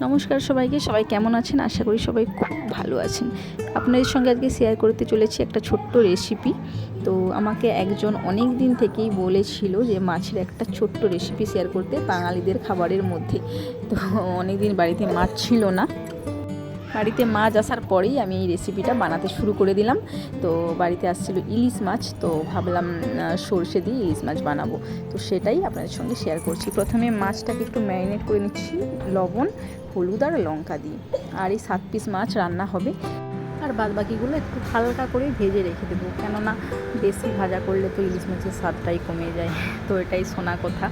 নমস্কার সবাইকে, সবাই কেমন আছেন? আশা করি সবাই খুব ভালো আছেন। আপনাদের সঙ্গে আজকে শেয়ার করতে চলেছি একটা ছোট্ট রেসিপি তো আমাকে একজন অনেক দিন থেকেই বলেছিল যে, মাছের একটা ছোট্ট রেসিপি শেয়ার করতে বাঙালিদের খাবারের মধ্যে। তো অনেক দিন বাড়িতে মাছ ছিল না। বাড়িতে মাছ আসার পরেই আমি এই রেসিপিটা বানাতে শুরু করে দিলাম। তো বাড়িতে আসছিল ইলিশ মাছ, তো ভাবলাম সর্ষে দিয়ে ইলিশ মাছ বানাবো। তো সেটাই আপনাদের সঙ্গে শেয়ার করছি। প্রথমে মাছটাকে একটু ম্যারিনেট করে নিচ্ছি, লবণ, হলুদ আর লঙ্কা দিয়ে। আর এই সাত পিস মাছ রান্না হবে। আর বাদ বাকিগুলো একটু হালকা করে ভেজে রেখে দেবো। কেননা, বেশি ভাজা করলে তো ইলিশ মাছের স্বাদটাই কমে যায়। তো এটাই শোনা কথা।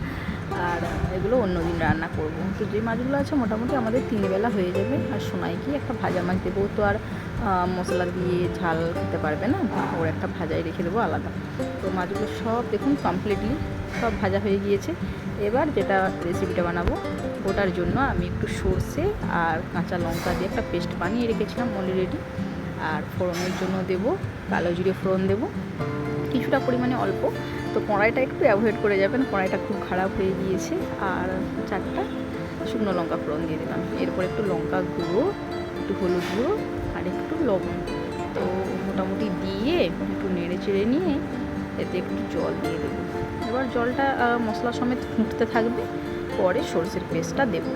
আর এগুলো অন্যদিন রান্না করব। তো যে মাছগুলো আছে মোটামুটি আমাদের তিনবেলা হয়ে যাবে। আর সোনাই কি একটা ভাজা মাছ দেবো। তো আর মশলা দিয়ে ঝাল খেতে পারবে না। ওর একটা ভাজাই রেখে দেবো আলাদা। তো মাছগুলো সব দেখুন কমপ্লিটলি সব ভাজা হয়ে গিয়েছে। এবার যেটা রেসিপিটা বানাবো, ওটার জন্য আমি একটু সর্ষে আর কাঁচা লঙ্কা দিয়ে একটা পেস্ট বানিয়ে রেখেছিলাম অলরেডি আর ফোড়নের জন্য দেবো, কালো জিরে ফোড়ন দেবো। কিছুটা পরিমাণে অল্প। তো কড়াইটা একটু অ্যাভয়েড করে যাবেন, কড়াইটা খুব খারাপ হয়ে গিয়েছে। আর চারটা শুকনো লঙ্কা ফোড়ন দিয়ে দিলাম। এরপর একটু লঙ্কা গুঁড়ো, একটু হলুদ গুঁড়ো, আর একটু লবণ। তো মোটামুটি দিয়ে একটু নেড়ে চেড়ে নিয়ে এতে একটু জল দিয়ে দেবো। এবার জলটা মশলা সমেত ফুটতে থাকবে। পরে সর্ষের পেস্টটা দেবো।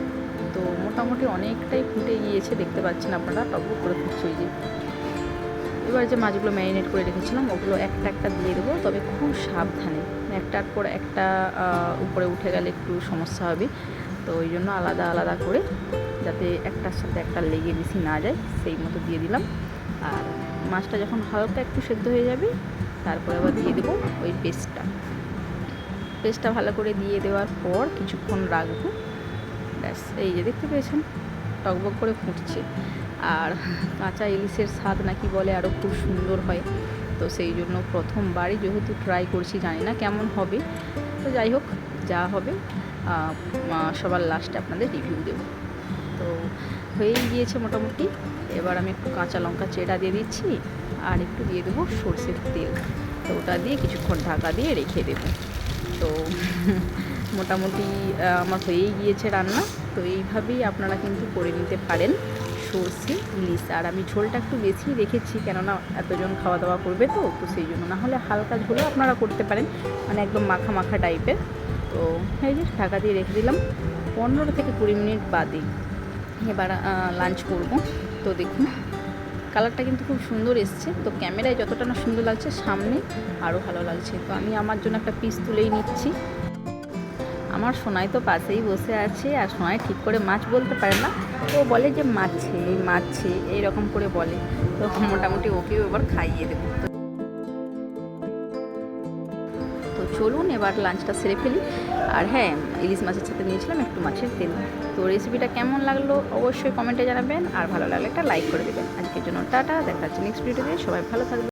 তো মোটামুটি অনেকটাই ফুটে গিয়েছে, দেখতে পাচ্ছেন আপনারা টক করে ফুটছে যে। এবার যে মাছগুলো ম্যারিনেট করে রেখেছিলাম, ওগুলো একটা একটা দিয়ে দেবো। তবে খুব সাবধানে, একটার পর একটা উপরে উঠে গেলে একটু সমস্যা হবে। তো ওই জন্য আলাদা আলাদা করে যাতে একটার সাথে একটা লেগে বেশি না যায়, সেই মতো দিয়ে দিলাম। আর মাছটা যখন হালকা একটু সেদ্ধ হয়ে যাবে, তারপরে আবার দিয়ে দেবো ওই পেস্টটা পেস্টটা ভালো করে দিয়ে দেওয়ার পর কিছুক্ষণ রাখব। ব্যাস, এই যে দেখতে পেয়েছেন। টকবক করে ফুটছে। আর কাঁচা ইলিশের স্বাদ নাকি বলে আরও খুব সুন্দর হয়। তো সেই জন্য প্রথমবারই যেহেতু ট্রাই করছি, জানি না কেমন হবে। তো যাই হোক, যা হবে সবার লাস্টে আপনাদের রিভিউ দেবো। তো হয়েই গিয়েছে মোটামুটি। এবার আমি একটু কাঁচা লঙ্কা চেরা দিয়ে দিচ্ছি, আর একটু দিয়ে দেবো সর্ষের তেল। তো ওটা দিয়ে কিছুক্ষণ ঢাকা দিয়ে রেখে দেবো। তো মোটামুটি আমার হয়েই গিয়েছে রান্না। তো এইভাবেই আপনারা কিন্তু করে নিতে পারেন সর্ষে, ইলিশ। আর আমি ঝোলটা একটু বেশি রেখেছি, কেননা এতজন খাওয়া দাওয়া করবে তো তো সেই জন্য। না হলে হালকা ঝোলও আপনারা করতে পারেন মানে একদম মাখা মাখা টাইপের। তো এই যে ঢাকা দিয়ে রেখে দিলাম, পনেরো থেকে কুড়ি মিনিট বাদে এবার লাঞ্চ করব। তো দেখুন কালারটা কিন্তু খুব সুন্দর এসছে। তো ক্যামেরায় যতটা না সুন্দর লাগছে, সামনে আরও ভালো লাগছে। তো আমি আমার জন্য একটা পিস তুলেই নিচ্ছি। আমার সোনাই তো পাশেই বসে আছে আর সোনাই ঠিক করে মাছ বলতে পারে না। ও বলে যে মাছে মাছে এইরকম করে বলে। তো মোটামুটি ওকেও এবার খাইয়ে দেবো। তো- তো চলুন এবার লাঞ্চটা সেরে ফেলি। আর হ্যাঁ ইলিশ মাছের সাথে নিয়েছিলাম একটু মাছের তেল। তো রেসিপিটা কেমন লাগল অবশ্যই কমেন্টে জানাবেন। আর ভালো লাগলে একটা লাইক করে দেবেন। আজকের জন্য টাটা, দেখা যাচ্ছে নেক্সট ভিডিওতে সবাই ভালো থাকবে